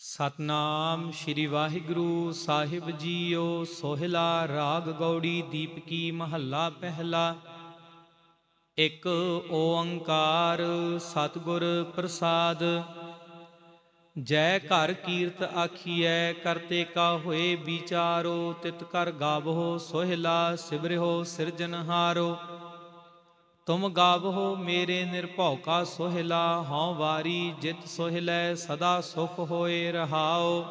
ਸਤਨਾਮ ਸ੍ਰੀ ਵਾਹਿਗੁਰੂ ਸਾਹਿਬ ਜੀਓ, ਸੋਹਿਲਾ ਰਾਗ ਗੌੜੀ ਦੀਪਕੀ ਮਹੱਲਾ ਪਹਿਲਾ। ਇੱਕ ਓੰਕਾਰ ਸਤਿਗੁਰ ਪ੍ਰਸਾਦ। ਜੈ ਘਰ ਕੀਰਤ ਆਖੀਐ ਕਰਤੇ ਕਾ ਹੋਏ ਵਿਚਾਰੋ, ਤਿਤ ਕਰ ਗਾਵੋ, ਸੋਹਿਲਾ ਸਿਵਰਿਓ ਸਿਰਜਨਹਾਰੋ ਤੁਮ ਗਾਵੋ ਮੇਰੇ ਨਿਰਭਉ ਕਾ ਸੋਹਿਲਾ, ਹਉ ਵਾਰੀ ਜਿਤ ਸੋਹਿਲੈ, ਸਦਾ ਸੁਖ ਹੋਏ ਰਹਾਉ।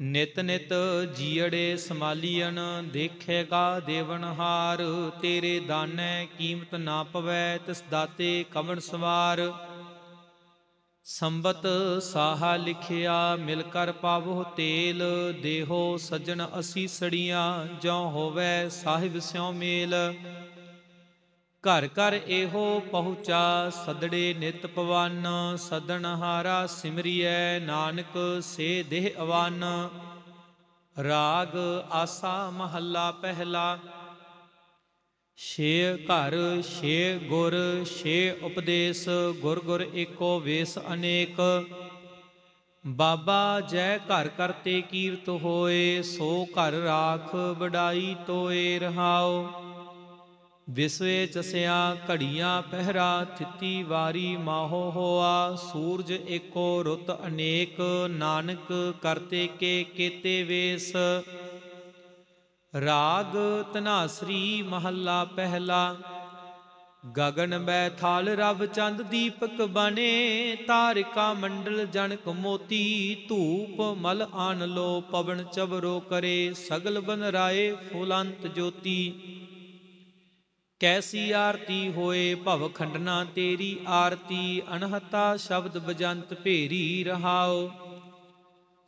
ਨਿਤ ਨਿਤ ਜੀੜੇ ਸਮਾਲੀਅਨ, ਦੇਖੇਗਾ ਦੇਵਨਹਾਰ ਤੇਰੇ ਦਾਨੈ ਕੀਮਤ ਨਾ ਪਵੈ, ਤਿਸ ਦਾਤੇ ਕਵਣ ਸਵਾਰ। ਸੰਬਤ ਸਾਹਾ ਲਿਖਿਆ, ਮਿਲ ਕਰ ਪਾਵੋ ਤੇਲ। ਦੇਹੋ ਸਜਣ ਅਸੀ ਸੜੀਆਂ, ਜਿਉ ਹੋਵੇ ਸਾਹਿਬ ਸਿਉ ਮੇਲ। ਘਰ ਘਰ ਇਹੋ ਪਹੁੰਚਾ, ਸਦੜੇ ਨਿਤ ਪਵਨ, ਸਦਨ ਹਾਰਾ ਸਿਮਰਿਐ ਨਾਨਕ, ਸੇ ਦੇਹ ਅਵਨ। ਰਾਗ ਆਸਾ ਮਹੱਲਾ ਪਹਿਲਾ, ਛੇ ਘਰ, ਛੇ ਗੁਰ, ਛੇ ਉਪਦੇਸ਼, ਗੁਰ ਗੁਰ ਏਕੋ ਵੇਸ ਅਨੇਕ। ਬਾਬਾ ਜੈ ਘਰ ਕਰਤੇ ਕੀਰਤ ਹੋਏ, ਸੋ ਘਰ ਰਾਖ ਵਡਾਈ ਤੋਏ ਰਹਾਓ ਵਿਸਵੇ ਚਸਿਆ ਘੜੀਆਂ ਪਹਿਰਾ ਥਿੱਤੀ ਵਾਰੀ ਮਾਹੋ ਹੋਆ, ਸੂਰਜ ਏਕੋ ਰੁੱਤ ਅਨੇਕ, ਨਾਨਕ ਕਰਤੇ ਕੇ ਕੀਤੇ ਵੇਸ। ਰਾਗ ਤਨਾਸਰੀ ਮਹੱਲਾ ਪਹਿਲਾ, ਗਗਨ ਬੈ ਥਾਲ ਰਵ ਚੰਦ ਦੀਪਕ ਬਨੇ ਤਾਰਿਕਾ ਮੰਡਲ ਜਨਕ ਮੋਤੀ, ਧੂਪ ਮਲ ਆਨ ਲੋ ਪਵਨ ਚਵਰੋ ਕਰੇ, ਸਗਲ ਬਨ ਰਾਏ ਫੁਲੰਤ ਜੋਤੀ। ਕੈਸੀ ਆਰਤੀ ਹੋਏ ਭਵ ਖੰਡਨਾ ਤੇਰੀ ਆਰਤੀ ਅਨਹਤਾ ਸ਼ਬਦ ਬਜੰਤ ਭੇਰੀ ਰਹਾਓ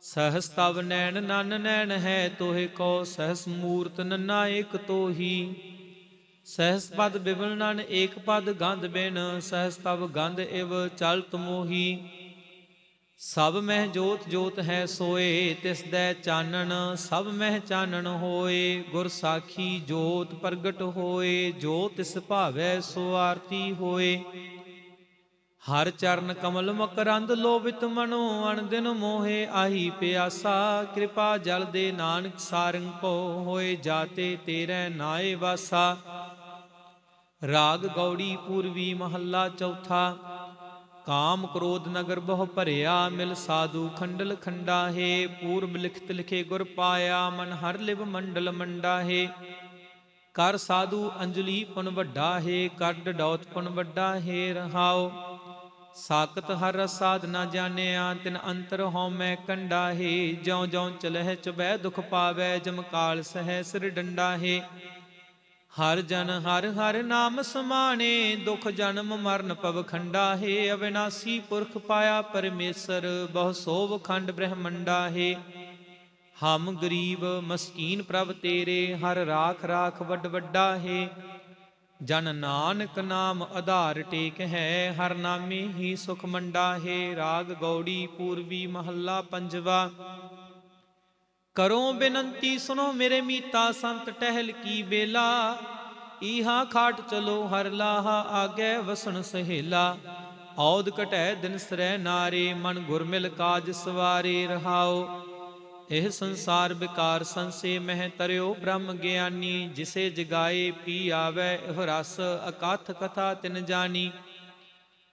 ਸਹਸ ਤਵ ਨੈਣ ਨਨ ਨੈਣ ਹੈ ਤੋਹਿ ਕੋ, ਸਹਸ ਮੂਰਤ ਨਨਾ ਏਕ ਤੋਹੀ। ਸਹਸ ਪਦ ਬਿਵਲ ਨਨ ਏਕ ਪਦ ਗੰਧ ਬਿਨ ਸਹਸ ਤਵ ਗੰਧ ਇਵ ਚਲਤ ਮੋਹੀ। ਸਭ ਮਹਿ ਜੋਤ ਜੋਤ ਹੈ ਸੋਏ, ਤਿਸ ਦੈ ਚਾਨਣ, ਸਭ ਮਹਿ ਚਾਨਣ ਹੋਏ, ਗੁਰ ਸਾਖੀ ਜੋਤ ਪ੍ਰਗਟ ਹੋਏ, ਜੋ ਤਿਸ ਭਾਵੈ ਸੋ ਆਰਤੀ ਹੋਏ। ਹਰ ਚਰਨ ਕਮਲ ਮਕਰੰਦ ਲੋਭਿਤ ਮਨੋ, ਅਣ ਦਿਨ ਮੋਹੇ ਆਹੀ ਪਿਆਸਾ, ਕਿਰਪਾ ਜਲ ਦੇ ਨਾਨਕ ਸਾਰੰਗ ਕੋ ਹੋਏ, ਜਾਤੇ ਤੇਰੇ ਨਾਏ ਵਾਸਾ। ਰਾਗ ਗੌੜੀ ਪੂਰਵੀ ਮਹੱਲਾ ਚੌਥਾ ਕਾਮ ਕ੍ਰੋਧ ਨਗਰ ਬਹੁ ਭਰਿਆ, ਮਿਲ ਸਾਧੂ ਖੰਡਲ ਖੰਡਾ ਹੈ ਪੂਰਬ ਲਿਖਤ ਲਿਖੇ ਗੁਰ ਪਾਇਆ, ਮਨ ਹਰ ਲਿਵ ਮੰਡਲ ਮੰਡਾ ਹੈ ਕਰ ਸਾਧੂ ਅੰਜਲੀ ਪੁਨ ਵੱਡਾ ਹੈ ਕਰ ਡਡੌਤ ਪੁਨ ਵੱਡਾ ਹੈ ਰਹਾਓ ਸਾਖਤ ਹਰ ਰਸ ਨਾ ਜਾਣਿਆ, ਤਿਨ ਅੰਤਰ ਹਉ ਮੈਂ ਕੰਡਾ ਹੈ ਜਿਉ ਜਿਉ ਚਲਹਿ ਚੁਬੈ ਦੁਖ ਪਾਵੈ, ਜਮ ਕਾਲ ਸਹਿ ਸਿਰ ਡੰਡਾ ਹੈ ਹਰ ਜਨ ਹਰ ਹਰ ਨਾਮ ਸਮਾਣੇ, ਦੁਖ ਜਨਮ ਮਰਨ ਪਵ ਖੰਡਾ ਹੈ ਅਵਿਨਾਸੀ ਪੁਰਖ ਪਾਇਆ ਪਰਮੇਸ਼ਰ, ਬਹੁ ਸੋਭ ਖੰਡ ਬ੍ਰਹਮੰਡਾ ਹੈ ਹਮ ਗਰੀਬ ਮਸਕੀਨ ਪ੍ਰਭ ਤੇਰੇ, ਹਰ ਰਾਖ ਰਾਖ ਵੱਡ ਵੱਡਾ ਹੈ ਜਨ ਨਾਨਕ ਨਾਮ ਆਧਾਰ ਟੇਕ ਹੈ, ਹਰ ਨਾਮੇ ਹੀ ਸੁਖ ਮੰਡਾ ਹੈ ਰਾਗ ਗੌੜੀ ਪੂਰਬੀ ਮਹੱਲਾ ਪੰਜਵਾ ਕਰੋ ਬੇਨੰਤੀ ਸੁਨੋ ਮੇਰੇ ਮੀਤਾ ਸੰਤ, ਟਹਿਲ ਕੀ ਬੇਲਾ ਈਹਾ ਖਾਟ ਚਲੋ ਹਰ ਲਾਹਾ, ਆਗੇ ਵਸਣ ਸਹੇਲਾ। ਔਦ ਘਟੈ ਦਿਨ ਸਰੈ ਨਾਰੇ, ਮਨ ਗੁਰ ਮਿਲ ਕਾਜ ਸਵਾਰੇ ਰਹਾਓ। ਇਹ ਸੰਸਾਰ ਵਿਕਾਰ ਸੰਸੇ ਮਹਿ ਤਰਿਓ ਬ੍ਰਹਮ ਗਿਆਨੀ, ਜਿਸੇ ਜਗਾਏ ਪੀ ਆਵੇ, ਇਹ ਰਸ ਅਕਥ ਕਥਾ ਤਿਨ ਜਾਣੀ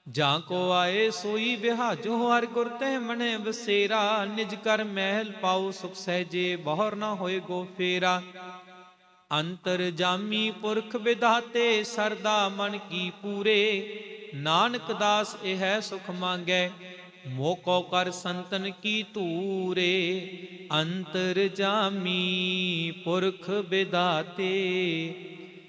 ਜਾਂ ਕੋ ਆਏ ਸੋਈ ਵਿਹਾਜੋ ਹਰ ਗੁਰ ਤਹਿ ਮਨੇ ਬਸੇਰਾ ਨਿਜ ਕਰ ਮਹਿਲ ਪਾਉ ਸੁਖ ਸਹਿਜੇ, ਬਹੁਰ ਨਾ ਹੋਏ ਗੋ ਫੇਰਾ। ਅੰਤਰ ਜਾਮੀ ਪੁਰਖ ਵਿਧਾਤੇ, ਸਰਦਾ ਮਨ ਕੀ ਪੂਰੇ। ਨਾਨਕ ਦਾਸ ਇਹ ਸੁਖ ਮੰਗੈ ਮੋਕੋ ਕਰ ਸੰਤਨ ਕੀ ਧੂਰੇ। ਅੰਤਰ ਜਾਮੀ ਪੁਰਖ ਵਿਧਾਤੇ